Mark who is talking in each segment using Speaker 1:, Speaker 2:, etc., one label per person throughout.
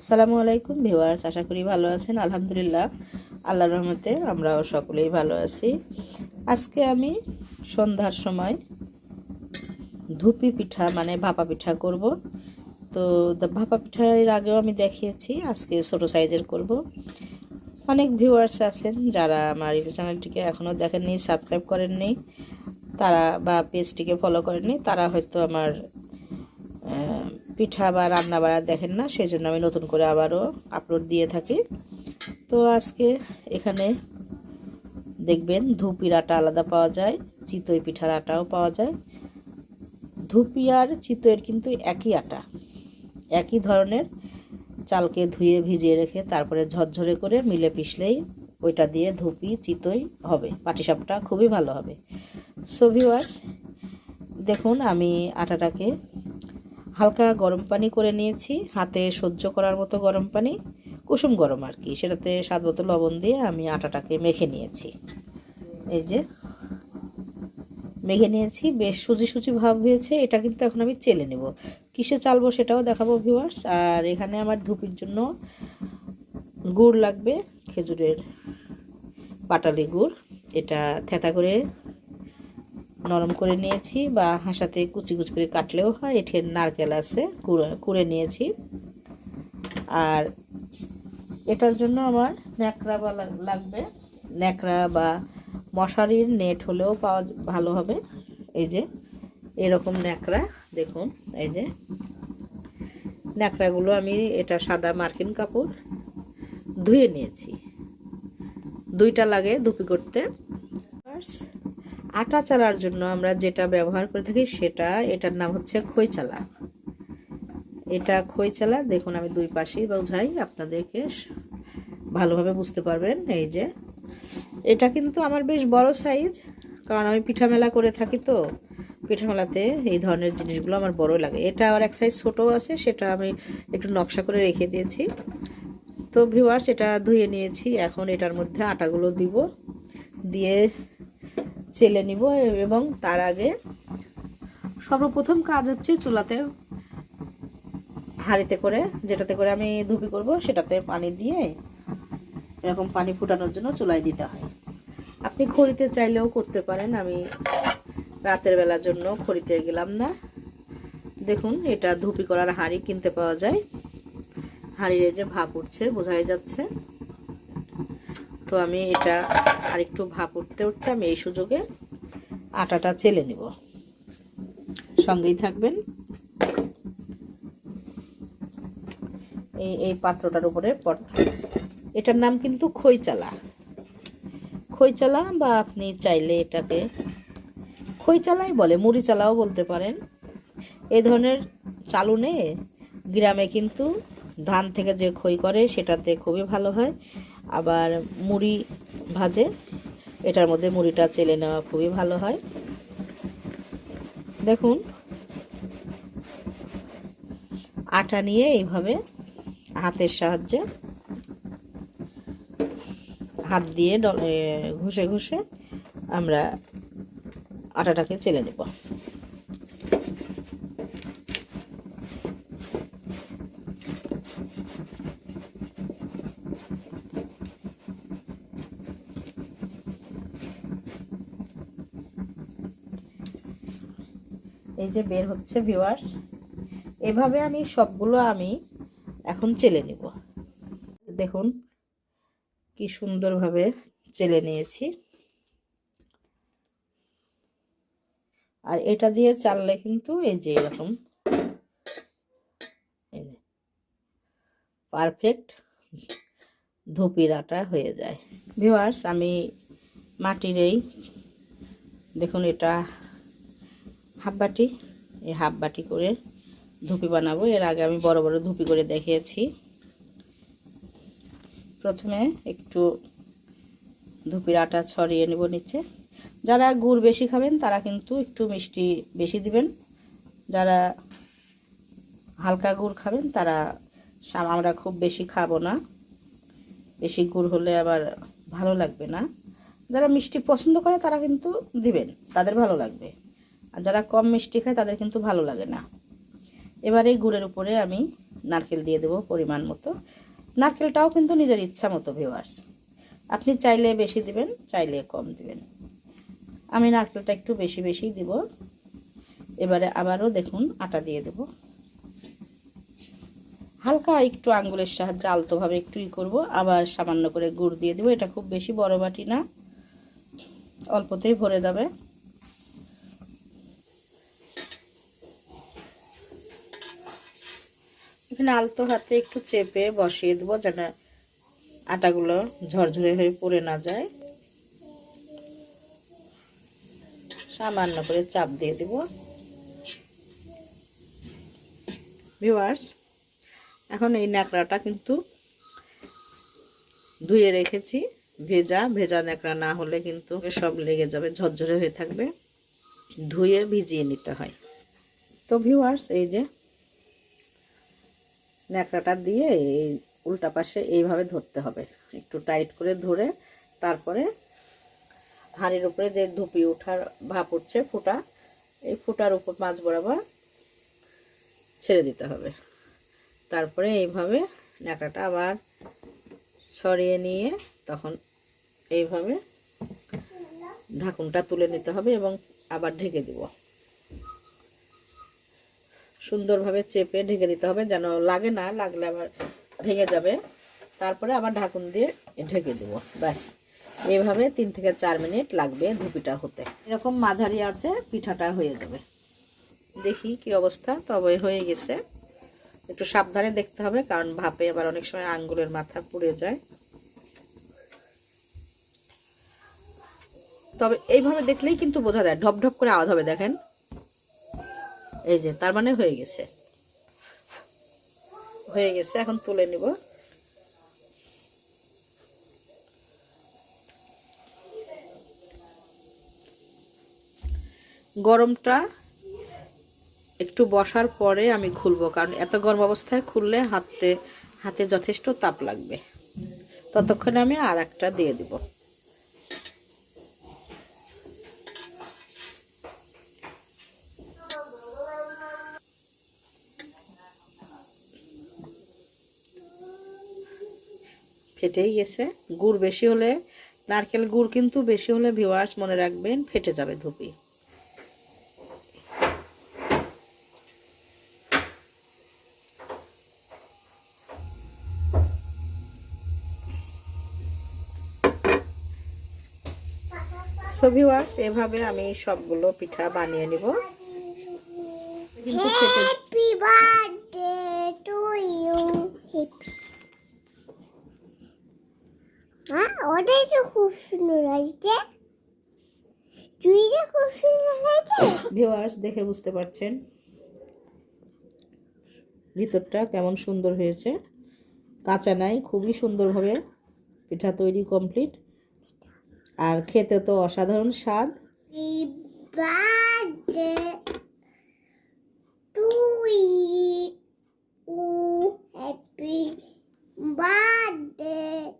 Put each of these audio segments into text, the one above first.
Speaker 1: আসসালামু আলাইকুম ভিউয়ার্স, আশা করি ভালো আছেন। আলহামদুলিল্লাহ, আল্লাহর রহমতে আমরাও সকলেই ভালো আছি। আজকে আমি সন্ধ্যার সময় ধুপি পিঠা মানে ভাপা পিঠা করব। তো ভাপা পিঠা এর আগেও আমি দেখিয়েছি, আজকে ছোটো সাইজের করব। অনেক ভিউয়ার্স আছেন যারা আমার ইউটিউব চ্যানেলটিকে এখনও দেখেননি, সাবস্ক্রাইব করেননি, তারা বা পেজটিকে ফলো করেননি, তারা হয়তো আমার পিঠা বা রান্না বাড়া দেখেন না সেই জন্য আমি নতুন করে আবারও আপলোড দিয়ে থাকি। তো আজকে এখানে দেখবেন ধুপির আটা আলাদা পাওয়া যায়, চিতই পিঠার আটাও পাওয়া যায়। ধুপি আর চিতইয়ের কিন্তু একই আটা, একই ধরনের। চালকে ধুয়ে ভিজিয়ে রেখে তারপরে ঝরঝরে করে মিলে পিষলেই ওইটা দিয়ে ধুপি, চিতই হবে, পাটিসাপটা খুবই ভালো হবে। সো দেখুন আমি আটাটাকে হালকা গরম পানি করে নিয়েছি। হাতে সহ্য করার মতো গরম পানি, কুসুম গরম আর কি। সেটাতে স্বাদ মতো লবণ দিয়ে আমি আটাটাকে মেখে নিয়েছি। এই যে, মেখে নিয়েছি। বেশ সুজি সুজি ভাব হয়েছে। এটা কিন্তু এখন আমি চেলে নেব। কিসে চালবো সেটাও দেখাবো ভিউয়ার্স আর এখানে আমার ধুপির জন্য গুড় লাগবে, খেজুরের পাটালি গুড়। এটা থেতা করে নরম করে নিয়েছি বা হাসাতে কুচি কুচি করে কাটলেও হয়। এঠের নারকেল আছে, কুড়ে কুড়ে নিয়েছি। আর এটার জন্য আমার ন্যাকড়া বা লাগবে। ন্যাকড়া বা মশারির নেট হলেও পাওয়া ভালো হবে। এই যে, এরকম ন্যাকড়া, দেখুন, এই যে। ন্যাকড়াগুলো আমি এটা সাদা মার্কিন কাপড় ধুয়ে নিয়েছি। দুইটা লাগে ধুপি করতে। আটা চালার জন্য আমরা যেটা ব্যবহার করে থাকি সেটা, এটার নাম হচ্ছে খই চালা। এটা খই চালা, দেখুন আমি দুই পাশেই বোঝাই, আপনাদেরকে ভালোভাবে বুঝতে পারবেন এই যে। এটা কিন্তু আমার বেশ বড় সাইজ, কারণ আমি পিঠা মেলা করে থাকি তো পিঠা মেলাতে এই ধরনের জিনিসগুলো আমার বড় লাগে। এটা আবার এক সাইজ ছোটো আছে, সেটা আমি একটু নকশা করে রেখে দিয়েছি। তো ভিউয়ার্স এটা ধুয়ে নিয়েছি, এখন এটার মধ্যে আটাগুলো দিব। দিয়ে চেলে নিব এবং তার আগে সর্বপ্রথম কাজ হচ্ছে চুলাতে হাঁড়িতে করে, যেটাতে করে আমি ধুপি করব, সেটাতে পানি দিয়ে এরকম পানি ফুটানোর জন্য চুলায় দিতে হয়। আপনি খড়িতে চাইলেও করতে পারেন, আমি রাতের বেলার জন্য খড়িতে গেলাম না। দেখুন, এটা ধুপি করার হাঁড়ি কিনতে পাওয়া যায়। হাঁড়ির যে ভাপ উঠছে, বোঝাই যাচ্ছে। তো আমি এটা আরেকটু ভাপ উঠতে উঠতে আমি এই সুযোগে আটাটা চেলে নিব। সঙ্গেই থাকবেন। এই এই পাত্রটার উপরে পট- এটার নাম কিন্তু খইচালা। খইচালা বা আপনি চাইলে এটাকে খইচালাই বলে, মুড়ি চালাও বলতে পারেন। এ ধরনের চালুনে গ্রামে কিন্তু ধান থেকে যে খই করে সেটাতে খুবই ভালো হয়। আবার মুড়ি ভাজে। এটার মধ্যে মুড়িটা চেলে নেওয়া খুবই ভালো হয়। দেখুন, আটা নিয়ে এইভাবে হাতের সাহায্যে হাত দিয়ে ঘষে ঘষে আমরা আটাটাকে চেলে নেব। এই যে বের হচ্ছে ভিওয়ার্স এভাবে আমি সবগুলো আমি এখন চেলে নিব। দেখুন কি সুন্দরভাবে চেলে নিয়েছি। আর এটা দিয়ে চাললে কিন্তু এই যে এরকম পারফেক্ট ধুপির আটা হয়ে যায়। ভিওয়ার্স আমি মাটির এই, দেখুন এটা হাফ বাটি এই হাফ বাটি করে ধুপি বানাবো। এর আগে আমি বড় বড় ধুপি করে দেখিয়েছি। প্রথমে একটু ধুপির আটা ছড়িয়ে নেব নিচে। যারা গুড় বেশি খাবেন, তারা কিন্তু একটু মিষ্টি বেশি দিবেন। যারা হালকা গুড় খাবেন, তারা আমরা খুব বেশি খাব না। বেশি গুড় হলে আবার ভালো লাগবে না। যারা মিষ্টি পছন্দ করে, তারা কিন্তু দিবেন। তাদের ভালো লাগবে। আর যারা কম মিষ্টি খায়, তাদের কিন্তু ভালো লাগে না। এবার এই গুড়ের উপরে আমি নারকেল দিয়ে দেবো পরিমাণ মতো। নারকেলটাও কিন্তু নিজের ইচ্ছা মতো ভিওয়ার্স আপনি চাইলে বেশি দিবেন, চাইলে কম দিবেন। আমি নারকেলটা একটু বেশি বেশি দিব। এবারে আবারও দেখুন, আটা দিয়ে দেব। হালকা একটু আঙ্গুলের সাহায্যে আলতোভাবে একটু ই করব। আবার সামান্য করে গুড় দিয়ে দেবো। এটা খুব বেশি বড় বাটি না। অল্পতেই ভরে যাবে। এখানে আলতো হাতে একটু চেপে বসিয়ে দেবো যেন আটাগুলো ঝরঝরে হয়ে পড়ে না যায়। সামান্য করে চাপ দিয়ে দেব। ভিউয়ার্স, এখন এই ন্যাকড়াটা কিন্তু ধুয়ে রেখেছি। ভেজা ভেজা ন্যাকড়া না হলে কিন্তু সব লেগে যাবে, ঝরঝরে হয়ে থাকবে। ধুয়ে ভিজিয়ে নিতে হয়। তো ভিউয়ার্স, এই যে ন্যাকড়াটা দিয়ে এই উল্টা পাশে এইভাবে ধরতে হবে। একটু টাইট করে ধরে তারপরে হাঁড়ির উপরে যে ধুপি ওঠার ভাপ উঠছে ফুটা, এই ফুটার উপর মাছ বরাবর ছেড়ে দিতে হবে। তারপরে এইভাবে ন্যাকড়াটা আবার সরিয়ে নিয়ে তখন এইভাবে ঢাকুনটা তুলে নিতে হবে এবং আবার ঢেকে দিব। সুন্দরভাবে চেপে ঢেকে দিতে হবে, যেন লাগে না লাগলে আবার ভেঙে যাবে। তারপরে আবার ঢাকুন দিয়ে ঢেকে দেবো, ব্যাস। এইভাবে তিন থেকে চার মিনিট লাগবে ধুপিটা হতে। এরকম মাঝারি আছে, পিঠাটা হয়ে যাবে। দেখি কি অবস্থা, তবে হয়ে গেছে। একটু সাবধানে দেখতে হবে, কারণ ভাপে আবার অনেক সময় আঙ্গুলের মাথা পুড়ে যায়। তবে এইভাবে দেখলেই কিন্তু বোঝা যায় ঢপ ঢপ করে আওয়াজ হবে, দেখেন। এই যে, তার মানে হয়ে গেছে। হয়ে গেছে, এখন তুলে নিব। গরমটা একটু বসার পরে আমি খুলবো, কারণ এত গরম অবস্থায় খুললে হাতে হাতে যথেষ্ট তাপ লাগবে। ততক্ষণে আমি আর একটা দিয়ে দিব। ফেটেই গেছে। গুড় বেশি হলে নারকেল গুড় কিন্তু বেশি হলে ভিওয়ার্স মনে রাখবেন ফেটে যাবে ধুপি। সো ভিওয়ার্স এভাবে আমি সবগুলো পিঠা বানিয়ে নিব। কিন্তু
Speaker 2: হ্যাঁ ওটাই তো খুব সুন্দর হয়েছে। চুড়িটা খুব সুন্দর হয়েছে।
Speaker 1: ভিউয়ার্স দেখে বুঝতে পারছেন ভিতরটা কেমন সুন্দর হয়েছে। কাঁচা নাই খুবই সুন্দরভাবে পিঠা তৈরি কমপ্লিট আর খেতে তো অসাধারণ স্বাদ।
Speaker 2: Birthday.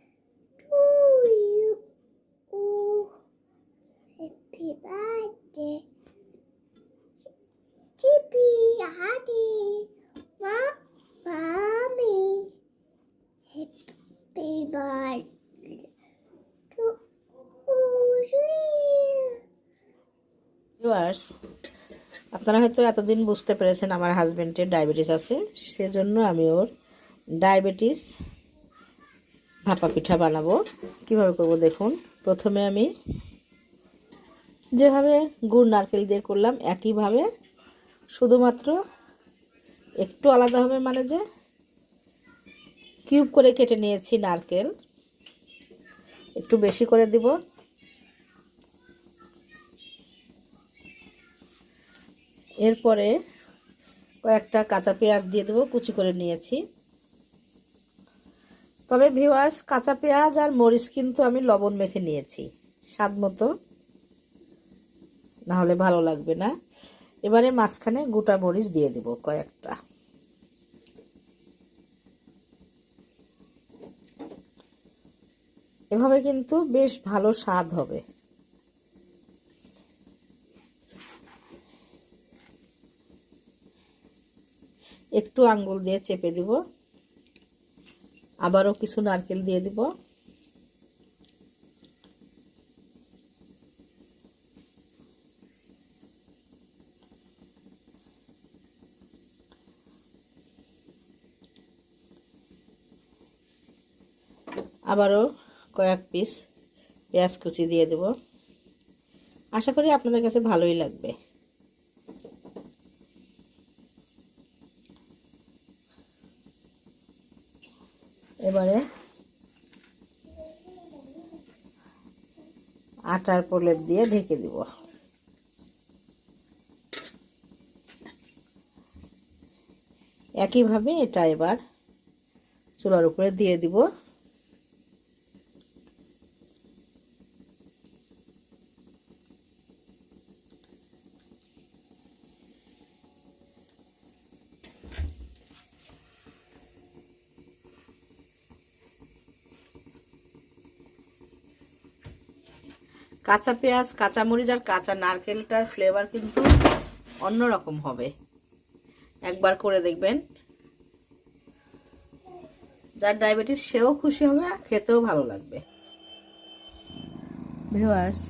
Speaker 1: viewers আপনারা হয়তো এতদিন বুঝতে পেরেছেন আমার হাজবেন্ডের ডায়াবেটিস আছে। সেজন্য আমি ওর ডায়াবেটিস ভাপা পিঠা বানাবো। কীভাবে করব দেখুন। প্রথমে আমি যেভাবে গুড় নারকেল দিয়ে করলাম, একইভাবে শুধুমাত্র একটু আলাদা হবে মানে যে কিউব করে কেটে নিয়েছি নারকেল। একটু বেশি করে দিব। এরপরে কয়েকটা কাঁচা পেঁয়াজ দিয়ে দেবো, কুচি করে নিয়েছি। তবে ভিওয়ার্স কাঁচা পেঁয়াজ আর মরিচ কিন্তু আমি লবণ মেখে নিয়েছি, স্বাদ মতো। না হলে ভালো লাগবে না। এবারে মাঝখানে গোটা মরিচ দিয়ে দেব কয়েকটা। এভাবে কিন্তু বেশ ভালো স্বাদ হবে। একটু আঙ্গুল দিয়ে চেপে দিব। আবারও কিছু নারকেল দিয়ে দিব। আবারও কয়েক পিস পেঁয়াজ কুচি দিয়ে দেব। আশা করি আপনাদের কাছে ভালোই লাগবে। এবারে আটার প্রলেপ দিয়ে ঢেকে দিব। একইভাবে এটা এবার চুলার উপরে দিয়ে দিব। কাঁচা পেঁয়াজ কাঁচা মরিচ আর কাঁচা নারকেলটার ফ্লেভার কিন্তু অন্যরকম হবে। একবার করে দেখবেন। যার ডায়াবেটিস সেও খুশি হবে খেতেও ভালো লাগবে। ভিউয়ার্স,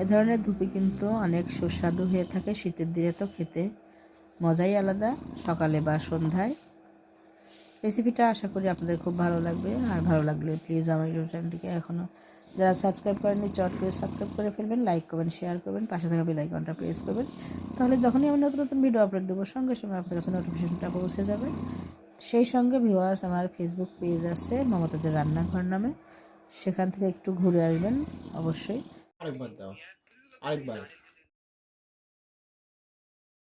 Speaker 1: এ ধরনের ধুপি কিন্তু অনেক সুস্বাদু হয়ে থাকে। শীতের দিনে তো খেতে মজাই আলাদা। সকালে বা সন্ধ্যায় রেসিপিটা আশা করি আপনাদের খুব ভালো লাগবে। আর ভালো লাগলে প্লিজ আমার ইউটিউব চ্যানেলটিকে এখনও যারা সাবস্ক্রাইব করেননি, চট করে সাবস্ক্রাইব করে ফেলবেন লাইক করবেন শেয়ার করবেন, পাশে থাকা বেল আইকনটা প্রেস করবেন। তাহলে যখনই আমি নতুন নতুন ভিডিও আপলোড দেবো, সঙ্গে সঙ্গে আপনার কাছে নোটিফিকেশনটা পৌঁছে যাবে। সেই সঙ্গে ভিউয়ার্স আমার ফেসবুক পেজ আছে, মমতাজের রান্নাঘর নামে। সেখান থেকে একটু ঘুরে আসবেন, অবশ্যই।
Speaker 3: আরেকবার দাও, আরেকবার।